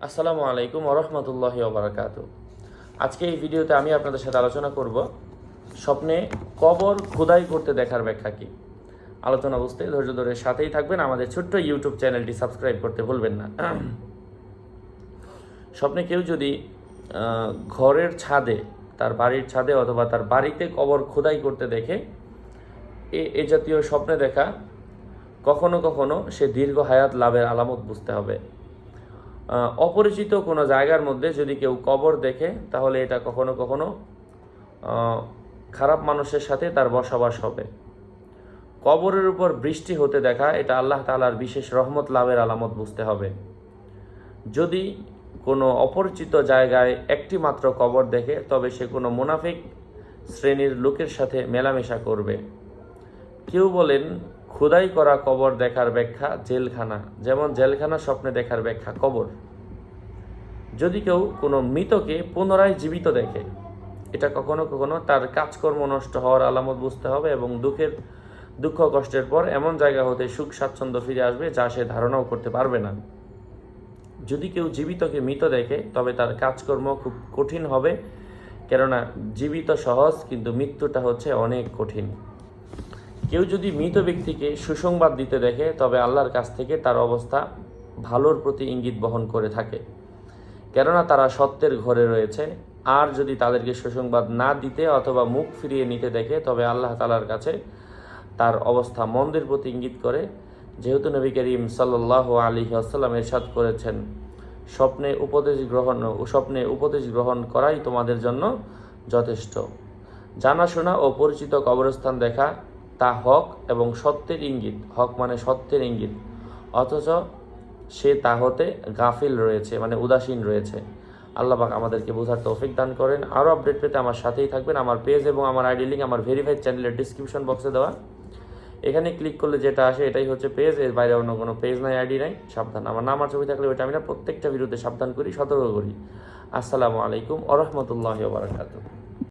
আসসালামু আলাইকুম ওরহমতুল্লাহ ওবরাকাত আজকে এই ভিডিওতে আমি আপনাদের সাথে আলোচনা করব স্বপ্নে কবর খোদাই করতে দেখার ব্যাখ্যা কি। আলোচনা বুঝতে ধৈর্য ধরে সাথেই থাকবেন। আমাদের ছোট্ট ইউটিউব চ্যানেলটি সাবস্ক্রাইব করতে ভুলবেন না। স্বপ্নে কেউ যদি ঘরের ছাদে, তার বাড়ির ছাদে অথবা তার বাড়িতে কবর খোদাই করতে দেখে এ- জাতীয় স্বপ্নে দেখা, কখনো কখনো সে দীর্ঘ হায়াত লাভের আলামত বুঝতে হবে। অপরিচিত কোনো জায়গার মধ্যে যদি কেউ কবর দেখে, তাহলে এটা কখনো কখনো খারাপ মানুষের সাথে তার বসবাস হবে। কবরের উপর বৃষ্টি হতে দেখা, এটা আল্লাহ তালার বিশেষ রহমত, লাভের আলামত বুঝতে হবে। যদি কোনো অপরিচিত জায়গায় একটি মাত্র কবর দেখে, তবে সে কোনো মুনাফিক শ্রেণির লোকের সাথে মেলামেশা করবে। কেউ বলেন, খোদাই করা কবর দেখার ব্যাখ্যা জেলখানা। যেমন জেলখানা স্বপ্নে দেখার ব্যাখ্যা, কবর। যদি কেউ কোনো মৃতকে পুনরায় জীবিত দেখে, এটা কখনো কখনো তার কাজকর্ম নষ্ট হওয়ার আলামত বুঝতে হবে এবং দুঃখের, দুঃখ কষ্টের পর এমন জায়গা হতে সুখ, স্বাচ্ছন্দ্য ফিরে আসবে যা সে ধারণাও করতে পারবে না। যদি কেউ জীবিতকে মৃত দেখে, তবে তার কাজকর্ম খুব কঠিন হবে, কেননা জীবিত সহজ, কিন্তু মৃত্যুটা হচ্ছে অনেক কঠিন। কেউ যদি মৃত ব্যক্তিকে সুসংবাদ দিতে দেখে, তবে আল্লাহর কাছ থেকে তার অবস্থা ভালোর প্রতি ইঙ্গিত বহন করে থাকে। কেননা তারা সত্যের ঘরে রয়েছে। আর যদি তাদেরকে সুসংবাদ না দিতে অথবা মুখ ফিরিয়ে নিতে দেখে, তবে আল্লাহ তালার কাছে তার অবস্থা মন্দের প্রতি ইঙ্গিত করে। যেহেতু নবী করিম সাল্লাহ আলী আসাল্লাম এরশাদ করেছেন, স্বপ্নে উপদেশ গ্রহণ স্বপ্নে উপদেশ গ্রহণ করাই তোমাদের জন্য যথেষ্ট। জানাশোনা ও পরিচিত কবরস্থান দেখা, তা হক এবং সত্যের ইঙ্গিত। হক মানে সত্যের ইঙ্গিত। অথচ সে তা হতে গাফিল রয়েছে মানে উদাসীন রয়েছে। আল্লাহ পাক আমাদেরকে বোঝার তৌফিক দান করেন। আরও আপডেট পেতে আমার সাথেই থাকবেন। আমার পেজ এবং আমার আইডি লিঙ্ক আমার ভেরিফাইড চ্যানেলের ডিসক্রিপশন বক্সে দেওয়া। এখানে ক্লিক করলে যেটা আসে এটাই হচ্ছে পেজ। এর বাইরে অন্য কোনো পেজ নাই, আইডি নাই, সাবধান। আমার নাম আর ছবি থাকলে ওইটা আমি না, প্রত্যেকটা ভিডিওতে সাবধান করি, সতর্ক করি। আসসালামু আলাইকুম আ রহমতুল্লাহ